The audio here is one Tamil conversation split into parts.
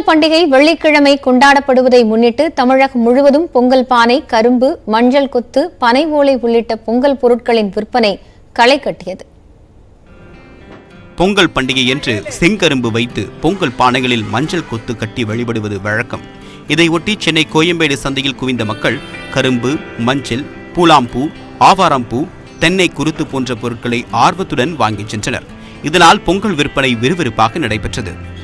பொங்கல் பண்டிகை வெள்ளிக்கிழமை கொண்டாடப்படுவதை முன்னிட்டு தமிழகம் முழுவதும் பொங்கல் பானை கரும்பு மஞ்சள் கொத்து பனை ஓலை உள்ளிட்ட பொங்கல் பொருட்களின் விற்பனை களை கட்டியது. பொங்கல் பண்டிகை என்று செங்கரும்பு வைத்து பொங்கல் பானைகளில் மஞ்சள் கொத்து கட்டி வழிபடுவது வழக்கம். இதையொட்டி சென்னை கோயம்பேடு சந்தையில் குவிந்த மக்கள் கரும்பு மஞ்சள் பூலாம்பூ ஆவாரம்பூ தென்னை குருத்து போன்ற பொருட்களை ஆர்வத்துடன் வாங்கிச் சென்றனர். இதனால் பொங்கல் விற்பனை விறுவிறுப்பாக நடைபெற்றது.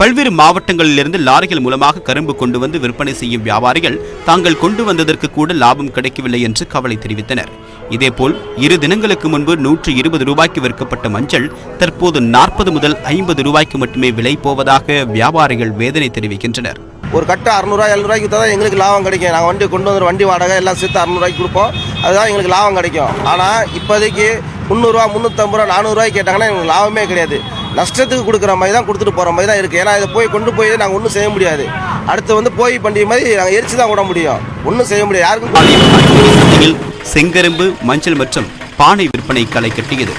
பல்வேறு மாவட்டங்களிலிருந்து லாரிகள் மூலமாக கரும்பு கொண்டு வந்து விற்பனை செய்யும் வியாபாரிகள் தாங்கள் கொண்டு வந்ததற்கு கூட லாபம் கிடைக்கவில்லை என்று கவலை தெரிவித்தனர். இதேபோல் இரு தினங்களுக்கு முன்பு நூற்று இருபது ரூபாய்க்கு விற்கப்பட்ட மஞ்சள் தற்போது நாற்பது முதல் ஐம்பது ரூபாய்க்கு மட்டுமே விலை போவதாக வியாபாரிகள் வேதனை தெரிவிக்கின்றனர். ஒரு கட்டு அறுநூறுவா எழுநூறுவாய்க்கு விற்றா தான் எங்களுக்கு லாபம் கிடைக்கும். நாங்கள் வண்டி கொண்டு வந்து வண்டி வாடகை எல்லாம் சேர்த்து அறுநூறுவாய்க்கு கொடுப்போம். அதுதான் எங்களுக்கு லாபம் கிடைக்கும். ஆனால் இப்போதைக்கு முந்நூறுரூவா முந்நூற்றம்பது ரூபா நானூறுரூவாய்க்கு கேட்டாங்கன்னா எங்களுக்கு லாபமே கிடையாது. நஷ்டத்துக்கு கொடுக்குற மாதிரி தான் கொடுத்துட்டு போகிற மாதிரி தான் இருக்குது ஏன்னா இதை போய் கொண்டு போய் நாங்கள் ஒன்றும் செய்ய முடியாது. அடுத்து வந்து போய் பண்டிகை மாதிரி நாங்கள் எரிச்சு தான் விட முடியும். ஒன்றும் செய்ய முடியாது. யாருக்கும் செங்கரும்பு மஞ்சள் மற்றும் பானை விற்பனை களை கட்டியது.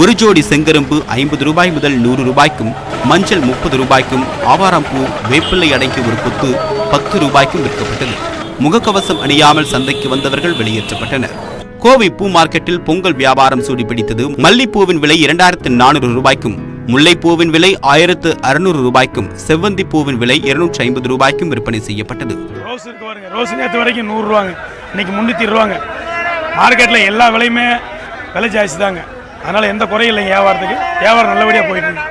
ஒரு ஜோடி செங்கரும்பு ஐம்பது ரூபாய் முதல் நூறு ரூபாய்க்கும் மஞ்சள் முப்பது ரூபாய்க்கும் ஆவாரம்பூ வேப்பிள்ளை அடங்கிய ஒரு கொத்து பத்து ரூபாய்க்கும் விற்கப்பட்டது. முகக்கவசம் அணியாமல் சந்தைக்கு வந்தவர்கள் வெளியேற்றப்பட்டனர். கோவை பூ மார்க்கெட்டில் பொங்கல் வியாபாரம் சூடிப்பிடித்தது. மல்லிப்பூவின் விலை இரண்டாயிரத்து நானூறு ரூபாய்க்கும் முல்லைப்பூவின் விலை ஆயிரத்து அறுநூறு ரூபாய்க்கும் செவ்வந்தி பூவின் விலை இருநூற்றி ஐம்பது ரூபாய்க்கும் விற்பனை செய்யப்பட்டது. ரோஸ் இருக்கு பாருங்க. ரோஸ் நேற்று வரைக்கும் நூறுரூவாங்க இன்னைக்கு முந்நூற்றி ரூபாங்க. மார்க்கெட்டில் எல்லா விலையுமே விலை ஜாஸ்தி தாங்க. அதனால் எந்த குறையும் இல்லைங்க வியாபாரத்துக்கு. வியாபாரம் நல்லபடியாக போயிட்டு இருக்கு.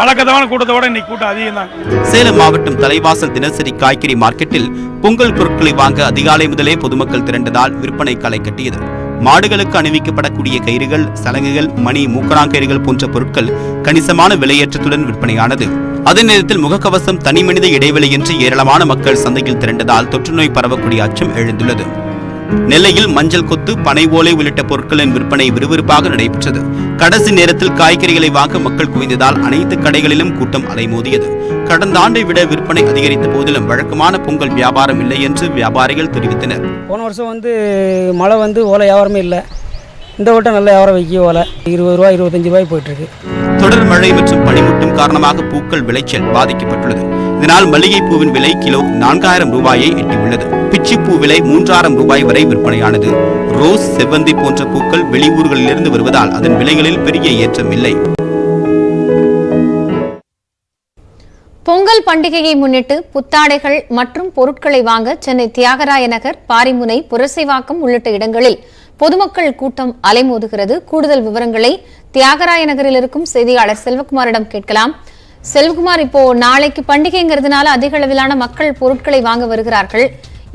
வழக்கமான கூட்டத்தை விட இன்னைக்கு கூட்டம் அதிகம் தாங்க சேலம் மாவட்டம் தலைவாசல் தினசரி காய்கறி மார்க்கெட்டில் பொங்கல் பொருட்களை வாங்க அதிகாலை முதலே பொதுமக்கள் திரண்டதால் விற்பனை களை கட்டியது. மாடுகளுக்கு அணிவிக்கப்படக்கூடிய கயிறுகள் சலங்குகள் மணி மூக்கணாங்கயிறுகள் போன்ற பொருட்கள் கணிசமான விலையேற்றத்துடன் விற்பனையானது. அதே நேரத்தில் முகக்கவசம் தனிமனித இடைவெளியின்றி ஏராளமான மக்கள் சந்தையில் திரண்டதால் தொற்றுநோய் பரவக்கூடிய அச்சம் எழுந்துள்ளது. நெல்லையில் மஞ்சள் கொத்து பனை ஓலை உள்ளிட்ட பொருட்களின் விற்பனை விறுவிறுப்பாக நடைபெற்றது. கடைசி நேரத்தில் காய்கறிகளை வாங்க மக்கள் குவிந்ததால் அனைத்து கடைகளிலும் கூட்டம் அலைமோதியது. கடந்த ஆண்டை விட விற்பனை அதிகரித்த போதிலும் வழக்கமான பொங்கல் வியாபாரம் இல்லை என்று வியாபாரிகள் தெரிவித்தனர். போன வருஷம் வந்து மழை வந்து ஓலை வியாபாரமே இல்லை. இந்த வட்டம் நல்ல வியாபாரம் வைக்க ஓலை. இருபது ரூபா இருபத்தஞ்சு ரூபாய் போயிட்டுருக்கு. தொடர் மழை மற்றும் பனிமூட்டம் காரணமாக பூக்கள் விளைச்சல் பாதிக்கப்பட்டுள்ளது. இதனால் மல்லிகை பூவின் விலை கிலோ நான்காயிரம் ரூபாயை எட்டியுள்ளது. பிச்சிப்பூ விலை மூன்றாயிரம் ரூபாய் வரை விற்பனையானது. ரோஸ் செவ்வந்தி போன்ற பூக்கள் வெளியூர்களிலிருந்து வருவதால் அதன் விலைகளில் பெரிய ஏற்றம் இல்லை. பொங்கல் பண்டிகையை முன்னிட்டு புத்தாடைகள் மற்றும் பொருட்களை வாங்க சென்னை தியாகராய நகர் பாரிமுனை புரசைவாக்கம் உள்ளிட்ட இடங்களில் பொதுமக்கள் கூட்டம் அலைமோதுகிறது. கூடுதல் விவரங்களை தியாகராய நகரில் இருக்கும் செய்தியாளர் செல்வகுமாரிடம் கேட்கலாம். செல்வகுமார் இப்போ நாளைக்கு பண்டிகைங்கிறதுனால அதிக அளவிலான மக்கள் பொருட்களை வாங்க வருகிறார்கள்.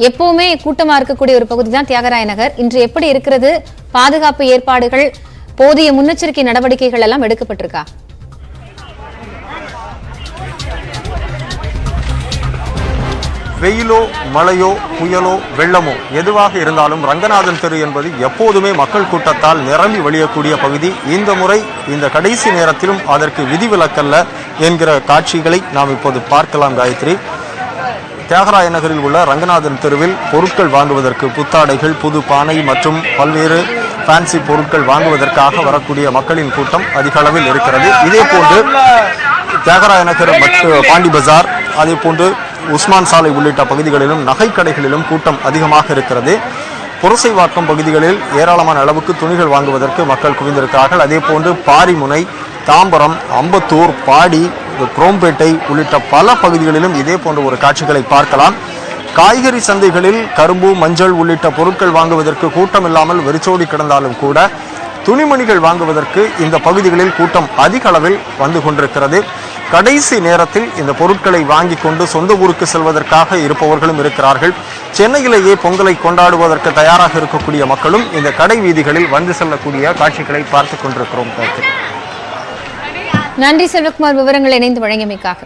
எப்பவுமே கூட்டமா இருக்கக்கூடிய ஒரு பகுதி தான் தியாகராய நகர். இன்று எப்படி இருக்கிறது? பாதுகாப்பு ஏற்பாடுகள் போதிய முன்னெச்சரிக்கை நடவடிக்கைகள் எல்லாம் எடுக்கப்பட்டிருக்கா? வெயிலோ மழையோ புயலோ வெள்ளமோ எதுவாக இருந்தாலும் ரங்கநாதன் தெரு என்பது எப்போதுமே மக்கள் கூட்டத்தால் நிரம்பி வழியக்கூடிய பகுதி. இந்த முறை இந்த கடைசி நேரத்திலும் அதற்கு விதிவிலக்கல்ல என்கிற காட்சிகளை நாம் இப்போது பார்க்கலாம் காயத்ரி. தியாகராய நகரில் உள்ள ரங்கநாதன் தெருவில் பொருட்கள் வாங்குவதற்கு புத்தாடைகள் புது பானை மற்றும் பல்வேறு ஃபேன்சி பொருட்கள் வாங்குவதற்காக வரக்கூடிய மக்களின் கூட்டம் அதிக அளவில் இருக்கிறது. இதே போன்று தியாகராய நகர் பாண்டி பஜார் அதே போன்று உஸ்மான் சாலை உள்ளிட்ட பகுதிகளிலும் நகைக்கடைகளிலும் கூட்டம் அதிகமாக இருக்கிறது. புரசைவாக்கம் பகுதிகளில் ஏராளமான அளவுக்கு துணிகள் வாங்குவதற்கு மக்கள் குவிந்திருக்கிறார்கள். அதே போன்று பாரிமுனை தாம்பரம் அம்பத்தூர் பாடி குரோம்பேட்டை உள்ளிட்ட பல பகுதிகளிலும் இதே போன்ற ஒரு காட்சிகளை பார்க்கலாம். காய்கறி சந்தைகளில் கரும்பு மஞ்சள் உள்ளிட்ட பொருட்கள் வாங்குவதற்கு கூட்டம் இல்லாமல் வெறிச்சோடி கிடந்தாலும் கூட துணிமணிகள் வாங்குவதற்கு இந்த பகுதிகளில் கூட்டம் அதிக அளவில் வந்து கொண்டிருக்கிறது. கடைசி நேரத்தில் இந்த பொருட்களை வாங்கி கொண்டு சொந்த ஊருக்கு செல்வதற்காக இருப்பவர்களும் இருக்கிறார்கள். சென்னையிலேயே பொங்கலை கொண்டாடுவதற்கு தயாராக இருக்கக்கூடிய மக்களும் இந்த கடை வீதிகளில் வந்து செல்லக்கூடிய காட்சிகளை பார்த்து கொண்டிருக்கிறோம். நன்றி செல்வகுமார். விவரங்கள் இணைந்து வழங்கியமைக்காக.